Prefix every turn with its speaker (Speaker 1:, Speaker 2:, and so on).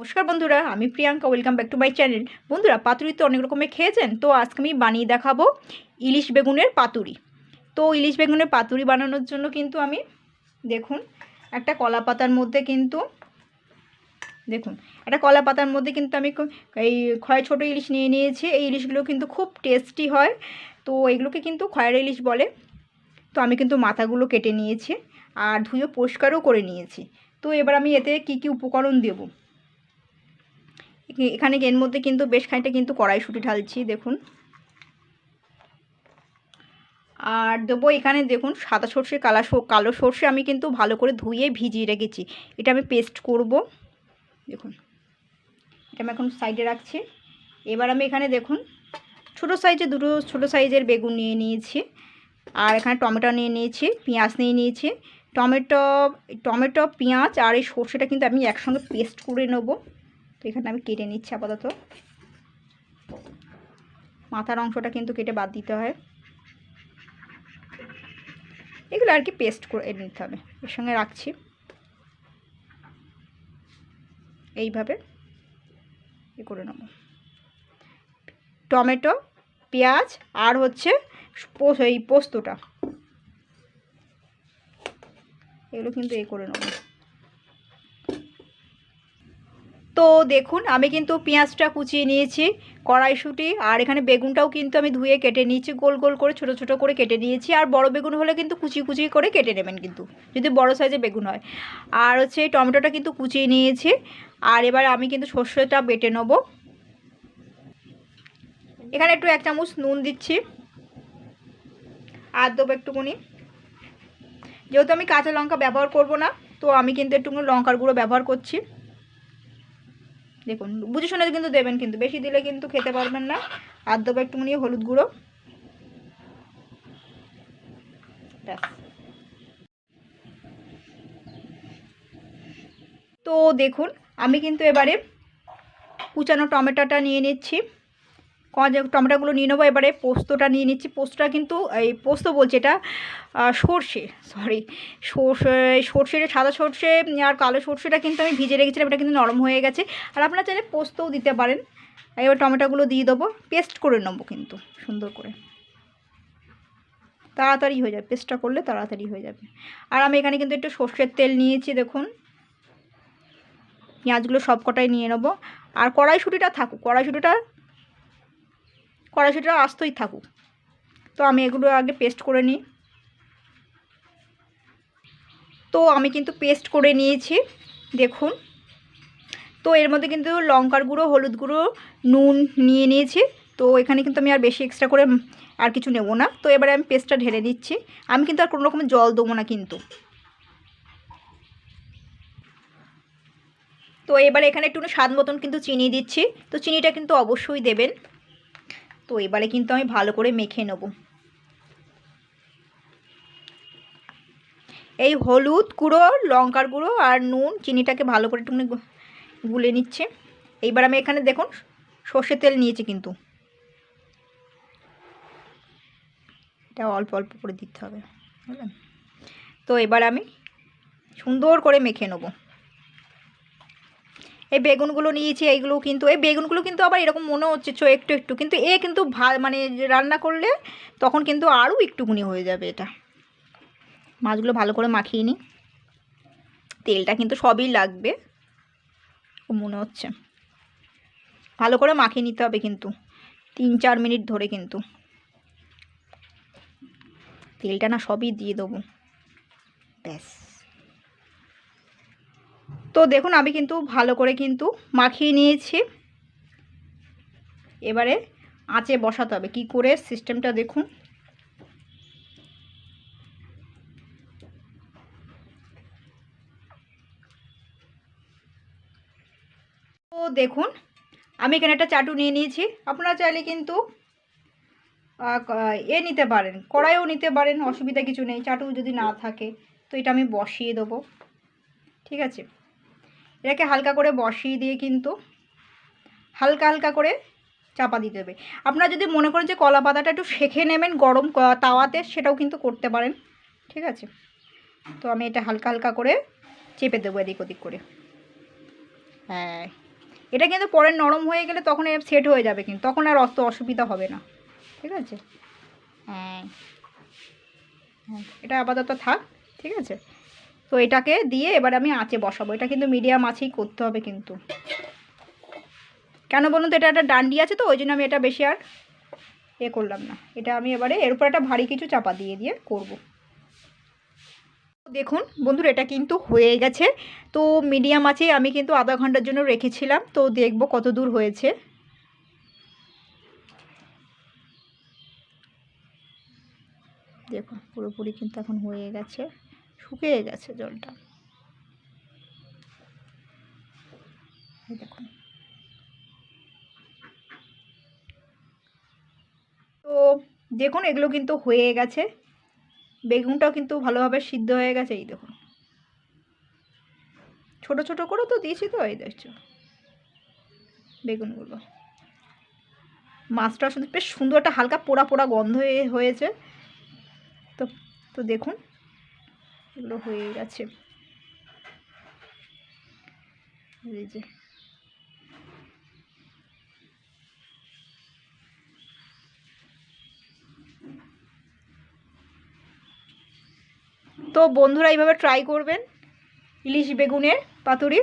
Speaker 1: নমস্কার বন্ধুরা, আমি Priyanka welcome back to my channel বন্ধুরা, পাতুরি তো অনেক রকমের খেয়েছেন, তো আজকে আমি বানিয়ে দেখাবো ইলিশ বেগুনের পাতুরি। তো ইলিশ বেগুনের পাতুরি বানানোর জন্য কিন্তু আমি, দেখুন, একটা কলা পাতার মধ্যে কিন্তু, দেখুন, একটা কলা পাতার মধ্যে কিন্তু আমি এই খয় ছোটো ইলিশ নিয়ে নিয়েছি। এই ইলিশগুলো কিন্তু খুব টেস্টি হয়। তো এগুলোকে কিন্তু খয়ের ইলিশ বলে। তো আমি কিন্তু মাথাগুলো কেটে নিয়েছি, আর ধুয়ে পরিষ্কারও করে নিয়েছি। তো এবার আমি এতে কি কি উপকরণ দেবো? এখানে এর মধ্যে কিন্তু বেশ খানিকটা কিন্তু কড়াইশুঁটি ঢালছি, দেখুন। আর দেবো এখানে দেখুন, সাদা সর্ষে, কালা কালো সর্ষে আমি কিন্তু ভালো করে ধুয়ে ভিজিয়ে রেখেছি। এটা আমি পেস্ট করব, দেখুন। এটা আমি এখন সাইডে রাখছি। এবার আমি এখানে দেখুন, ছোটো সাইজে দুটো ছোটো সাইজের বেগুন নিয়ে নিয়েছি। আর এখানে টমেটো নিয়ে নিয়েছি, পেঁয়াজ নিয়ে নিয়েছি। টমেটো টমেটো, পেঁয়াজ আর এই সর্ষেটা কিন্তু আমি একসঙ্গে পেস্ট করে নেব। তো এখানে আমি কেটে নিচ্ছি আপাতত। মাথার অংশটা কিন্তু কেটে বাদ দিতে হয়। এগুলো আর কি পেস্ট করে নিতে হবে। এর সঙ্গে রাখছি। এইভাবে এ করে নেব। টমেটো, পেঁয়াজ আর হচ্ছে এই পোস্তটা। এগুলো কিন্তু এ করে নেব তো দেখুন, আমি কিন্তু পেঁয়াজটা কুচিয়ে নিয়েছি, কড়াইশুঁটি, আর এখানে বেগুনটাও কিন্তু আমি ধুয়ে কেটে নিয়েছি, গোল গোল করে, ছোট ছোট করে কেটে নিয়েছি, আর বড় বেগুন হলে কিন্তু কুচি কুচি করে কেটে নেবেন কিন্তু, যদি বড় সাইজে বেগুন হয়। আর হচ্ছে টমেটোটা কিন্তু কুচিয়ে নিয়েছি, আর এবার আমি কিন্তু সর্ষেটা বেটে নেব। এখানে একটু এক চামচ নুন দিচ্ছি, আর দেবো একটুকুনি যেহেতু আমি কাঁচা লঙ্কা ব্যবহার করব না, তো আমি কিন্তু একটুকুনি লঙ্কার গুঁড়ো ব্যবহার করছি। দেখুন, বুঝে শুনে কিন্তু দেবেন কিন্তু, বেশি দিলে কিন্তু খেতে পারবেন না। আর দেবো একটুখানি হলুদ গুঁড়ো। ব্যাস। তো দেখুন, আমি কিন্তু এবারে কুচানো টমেটোটা নিয়ে নিচ্ছি। টমেটোগুলো নিয়ে নেব। এবারে পোস্তটা নিয়ে নিচ্ছি। পোস্তটা কিন্তু, এই পোস্ত বলছি এটা সর্ষে সরি সর্ষে সর্ষের সাদা সর্ষে আর কালো সর্ষেটা কিন্তু আমি ভিজে রেখেছিলাম, এটা কিন্তু নরম হয়ে গেছে। আর আপনারা চাইলে পোস্তও দিতে পারেন। এবার টমেটোগুলো দিয়ে দেবো, পেস্ট করে নেব কিন্তু, সুন্দর করে। তাড়াতাড়ি হয়ে যাবে, পেস্টটা করলে তাড়াতাড়ি হয়ে যাবে। আর আমি এখানে কিন্তু একটু সর্ষের তেল নিয়েছি, দেখুন। পেঁয়াজগুলো সব কটাই নিয়ে নেব। আর কড়াইশুঁটিটা থাকুক, কড়াইশুঁটিটা কড়াইশুঁটিটা আস্তই থাকুক। তো আমি এগুলো আগে পেস্ট করে নিই। তো আমি কিন্তু পেস্ট করে নিয়েছি, দেখুন। তো এর মধ্যে কিন্তু লঙ্কার গুঁড়ো, হলুদ গুঁড়ো, নুন নিয়ে নিয়েছি। তো এখানে কিন্তু আমি আর বেশি এক্সট্রা করে আর কিছু নেব না। তো এবারে আমি পেস্টটা ঢেলে দিচ্ছি আমি কিন্তু আর কোনো রকমের জল দেবো না কিন্তু। তো এবারে এখানে একটু স্বাদ মতন কিন্তু চিনি দিচ্ছি। তো চিনিটা কিন্তু অবশ্যই দেবেন। তো এবারে কিন্তু আমি ভালো করে মেখে নেব। এই হলুদ গুঁড়ো, লঙ্কার গুঁড়ো আর নুন, চিনিটাকে ভালো করে একটুখানি গুলে নিচ্ছে। এইবার আমি এখানে দেখুন, সর্ষের তেল নিয়েছি কিন্তু। এটা অল্প অল্প করে দিতে হবে, বুঝলেন? তো এবার আমি সুন্দর করে মেখে নেব। এই বেগুনগুলো নিয়েছি, এইগুলো কিন্তু, এই বেগুনগুলো কিন্তু আবার এরকম মনে হচ্ছে চো একটু একটু, কিন্তু এ কিন্তু ভা মানে রান্না করলে তখন কিন্তু আরও একটুকুনি হয়ে যাবে এটা। মাছগুলো ভালো করে মাখিয়ে নিই। তেলটা কিন্তু সবই লাগবে মনে হচ্ছে। ভালো করে মাখিয়ে নিতে হবে কিন্তু, তিন চার মিনিট ধরে কিন্তু। তেলটা না সবই দিয়ে দেবো। ব্যাস। তো দেখুন, আমি কিন্তু ভালো করে কিন্তু মাখিয়ে নিয়েছি। এবারে আঁচে বসাতে হবে। কি করে? সিস্টেমটা দেখুন। তো দেখুন, আমি এখানে একটা চাটু নিয়ে নিয়েছি। আপনারা চাইলে কিন্তু এ নিতে পারেন, কড়াইও নিতে পারেন, অসুবিধা কিছু নেই। চাটু যদি না থাকে, তো এটা আমি বসিয়ে দেবো। ঠিক আছে? এটাকে হালকা করে বসিয়ে দিয়ে কিন্তু হালকা হালকা করে চাপা দিতে হবে। আপনারা যদি মনে করেন যে কলা পাতাটা একটু সেঁকে নেবেন গরম তাওয়াতে, সেটাও কিন্তু করতে পারেন। ঠিক আছে? তো আমি এটা হালকা হালকা করে চেপে দেবো এদিক ওদিক করে। হ্যাঁ। এটা কিন্তু পরে নরম হয়ে গেলে তখন সেট হয়ে যাবে কিন্তু, তখন আর অত অসুবিধা হবে না। ঠিক আছে? হ্যাঁ। হ্যাঁ এটা আপাতত থাক। ঠিক আছে? তো এটাকে দিয়ে এবার আমি আঁচে বসাবো। এটা কিন্তু মিডিয়াম আঁচেই করতে হবে কিন্তু। কেন বলুন তো, এটা একটা ডান্ডি আছে তো, ওই জন্য আমি এটা বেশি আর এ করলাম না। এটা আমি এবারে, এর উপর একটা ভারী কিছু চাপা দিয়ে দিয়ে করব। দেখুন বন্ধুর, এটা কিন্তু হয়ে গেছে। তো মিডিয়াম আছে আমি কিন্তু আধা ঘণ্টার জন্য রেখেছিলাম। তো দেখব কত দূর হয়েছে। দেখুন পুরোপুরি কিন্তু এখন হয়ে গেছে। শুকিয়ে গেছে জলটা। দেখুন। তো দেখুন, এগুলো কিন্তু হয়ে গেছে। বেগুনটাও কিন্তু ভালোভাবে সিদ্ধ হয়ে গেছে, এই দেখুন। ছোট ছোট করে তো দিয়েছি তো, এই দেখছ। বেগুনগুলো। মাছটা শুধু বেশ সুন্দর একটা হালকা পোড়া পোড়া গন্ধ হয়ে- হয়েছে। তো তো দেখুন। এগুলো হয়ে গেছে। এই যে। তো বন্ধুরা এইভাবে ট্রাই করবেন। ইলিশ বেগুনের পাতুরি।